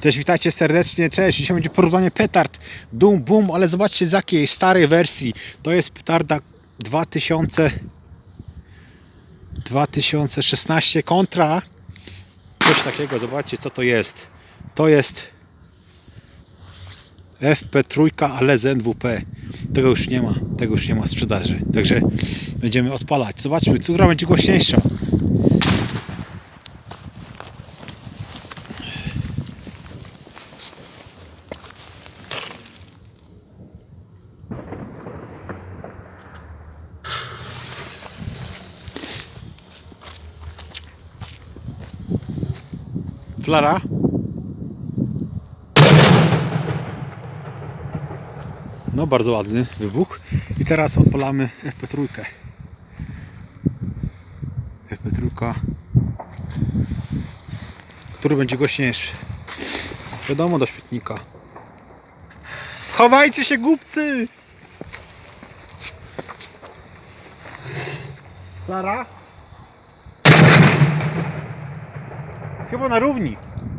Cześć, witajcie serdecznie, cześć. Dzisiaj będzie porównanie petard, dum, bum, ale zobaczcie z jakiej starej wersji. To jest petarda 2000 2016 kontra coś takiego, zobaczcie co to jest. To jest FP3, ale z NWP. Tego już nie ma, tego już nie ma sprzedaży. Także będziemy odpalać. Zobaczmy, która będzie głośniejsza. Flara. No bardzo ładny wybuch. I teraz odpalamy FP3. FP3. Który będzie głośniejszy? Wiadomo do śmietnika. Chowajcie się głupcy! Flara? Chyba na równi.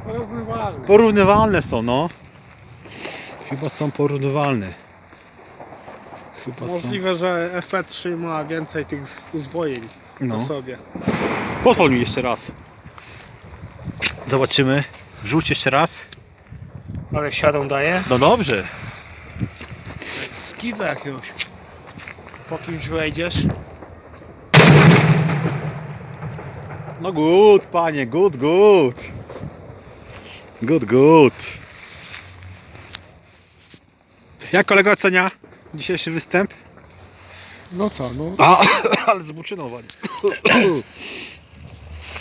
Porównywalny. Porównywalne są, no. Chyba są porównywalne. Chyba są. Możliwe, że FP3 ma więcej tych uzwojeń No. sobie. Pozwól mi jeszcze raz. Zobaczymy. Wrzuć jeszcze raz. Ale siadą daje? No dobrze. Skiwa jakiegoś. Po kimś wejdziesz? No good, panie, good, good. Good, good. Jak kolega ocenia dzisiejszy występ? No co, no. A, ale z buczyną wali.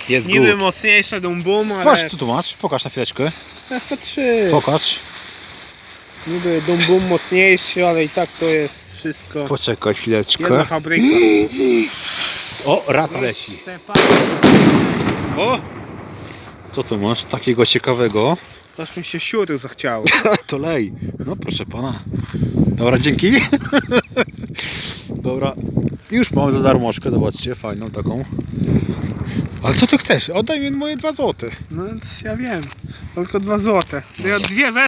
Jest Niby good. mocniejsze dum bum, ale Patrz, co tu masz? Pokaż na chwileczkę. FP3. Pokaż. Niby dum bum mocniejszy, ale i tak to jest wszystko Poczekaj jedna chwileczkę. fabryka. O, rat leci. O! Co tu masz takiego ciekawego? Aż mi się siury zachciało. To lej. No proszę pana. Dobra, dzięki. Dobra. Już mam za darmożkę, zobaczcie, fajną taką. Ale co ty chcesz? Oddaj mi moje dwa złote. No ja wiem. Tylko dwa złote. Ja dwie we